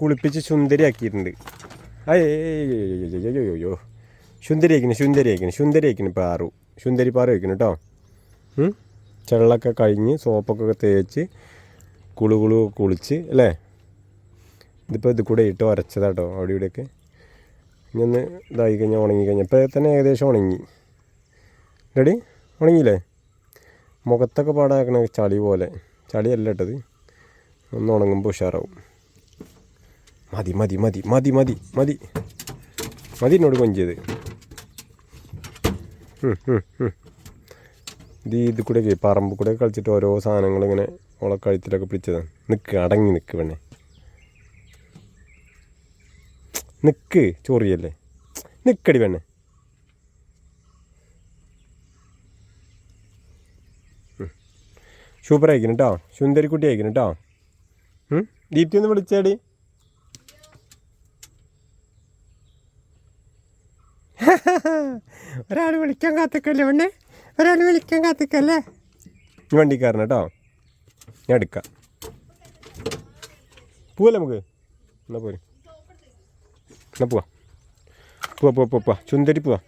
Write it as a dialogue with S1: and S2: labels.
S1: കുളിപ്പിച്ച് സുന്ദരിയാക്കിയിട്ടുണ്ട്. അയ്യോ സുന്ദരി അയക്കുന്നു സുന്ദരി അയക്കുന്നു സുന്ദരി അയക്കുന്നു പാറു. സുന്ദരി പാറ വയ്ക്കണം കേട്ടോ ചെള്ളൊക്കെ കഴിഞ്ഞ് സോപ്പൊക്കെ തേച്ച് കുളു കുളു കുളിച്ച് അല്ലേ? ഇതിപ്പോൾ ഇത് കൂടെ ഇട്ട് വരച്ചതാട്ടോ അവിടെ ഇവിടെയൊക്കെ. ഇനി ഒന്ന് ഇതായി കഴിഞ്ഞാൽ ഉണങ്ങി കഴിഞ്ഞാൽ ഇപ്പോൾ തന്നെ ഏകദേശം ഉണങ്ങി. റെഡി? ഉണങ്ങിയില്ലേ? മുഖത്തൊക്കെ പാടാക്കണ ചളി പോലെ. ചളിയല്ല ഇട്ടത് ഒന്ന് ഉണങ്ങുമ്പോൾ ഉഷാറാവും. മതി മതി മതി മതി മതി മതി. മതി എന്നോട് ഉം. ഇത് ഇത് കൂടെ പറമ്പ് കൂടെ കളിച്ചിട്ട് ഓരോ സാധനങ്ങൾ ഇങ്ങനെ ഓളെ കഴുത്തിലൊക്കെ പിടിച്ചതാണ് നിൽക്ക് അടങ്ങി നിൽക്ക് പെണ്ണെ. നിൽക്ക് ചോറിയല്ലേ. നിൽക്കടി പെണ്ണെ. സൂപ്പർ അയക്കണം കേട്ടോ സുന്ദരിക്കുട്ടി അയക്കണം കേട്ടോ? ദീപ്തി ഒന്ന് വിളിച്ചേടി. ഒരാൾ വിളിക്കാൻ കാത്തിക്കല്ലേ പെണ്ണെ? ഒരാൾ വിളിക്കാൻ കാത്തിക്കല്ലേ? വണ്ടിക്കാരൻ കേട്ടോ ഞാൻ എടുക്കാം. പോവല്ലേ നമുക്ക്? എന്നാ പോരെ. എന്നാ പോവാ പോവാ പോവാ പോവാ. ചുന്തരി പോവാ.